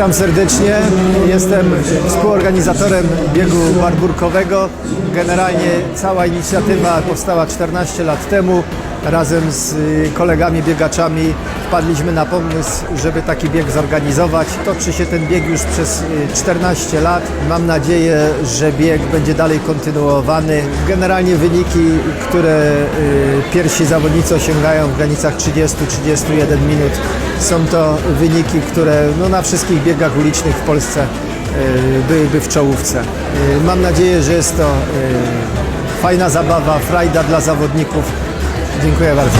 Witam serdecznie. Jestem współorganizatorem biegu barburkowego. Generalnie cała inicjatywa powstała 14 lat temu. Razem z y, kolegami biegaczami wpadliśmy na pomysł, żeby taki bieg zorganizować. Toczy się ten bieg już przez y, 14 lat. Mam nadzieję, że bieg będzie dalej kontynuowany. Generalnie wyniki, które y, pierwsi zawodnicy osiągają w granicach 30-31 minut, są to wyniki, które no, na wszystkich biegach ulicznych w Polsce byłyby w czołówce. Y, Mam nadzieję, że jest to y, fajna zabawa, frajda dla zawodników. Dziękuję bardzo.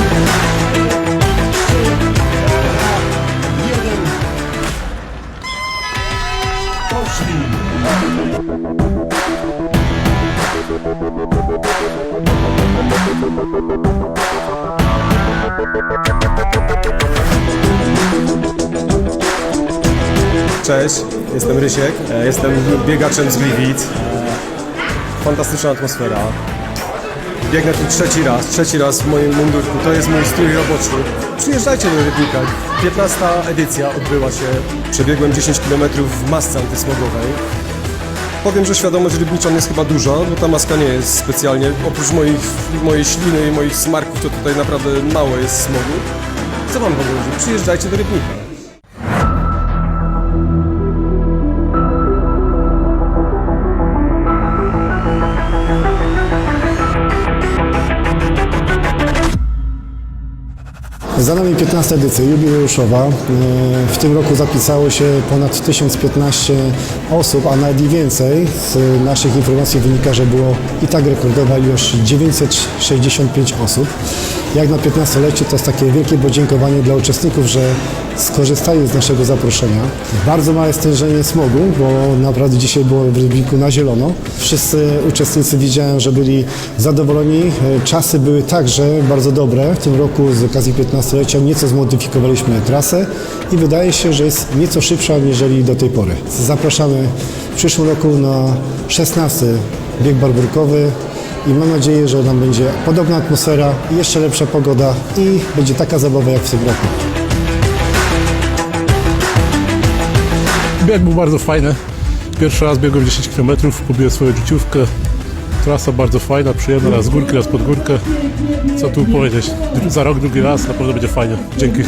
Cześć, jestem Rysiek, e, jestem biegaczem z Gliwic. Fantastyczna atmosfera. Biegnę tu trzeci raz, trzeci raz w moim mundurku, to jest mój strój roboczy. Przyjeżdżajcie do Rybnika. 15 edycja odbyła się. Przebiegłem 10 km w masce antysmogowej. Powiem, że świadomość rybniczan jest chyba duża, bo ta maska nie jest specjalnie, oprócz moich, mojej śliny i moich smarków, to tutaj naprawdę mało jest smogu. Co wam powiedzieć? Przyjeżdżajcie do Rybnika. Za nami 15 edycja jubileuszowa. E, W tym roku zapisało się ponad 1015 osób, a nawet i więcej. Z naszych informacji wynika, że było i tak rekordowa ilość 965 osób. Jak na 15-lecie to jest takie wielkie podziękowanie dla uczestników, że skorzystali z naszego zaproszenia. Bardzo małe stężenie smogu, bo naprawdę dzisiaj było w Rybniku na zielono. Wszyscy uczestnicy widziałem, że byli zadowoleni. Czasy były także bardzo dobre. W tym roku z okazji 15-lecia nieco zmodyfikowaliśmy trasę i wydaje się, że jest nieco szybsza aniżeli do tej pory. Zapraszamy w przyszłym roku na 16 bieg barburkowy i mam nadzieję, że nam będzie podobna atmosfera, jeszcze lepsza pogoda i będzie taka zabawa jak w tym roku. Bieg był bardzo fajny. Pierwszy raz biegłem 10 km, pobiłem swoją życiówkę. Trasa bardzo fajna, przyjemna, raz z górki, raz pod górkę. Co tu powiedzieć? Za rok drugi raz, na pewno będzie fajnie. Dzięki.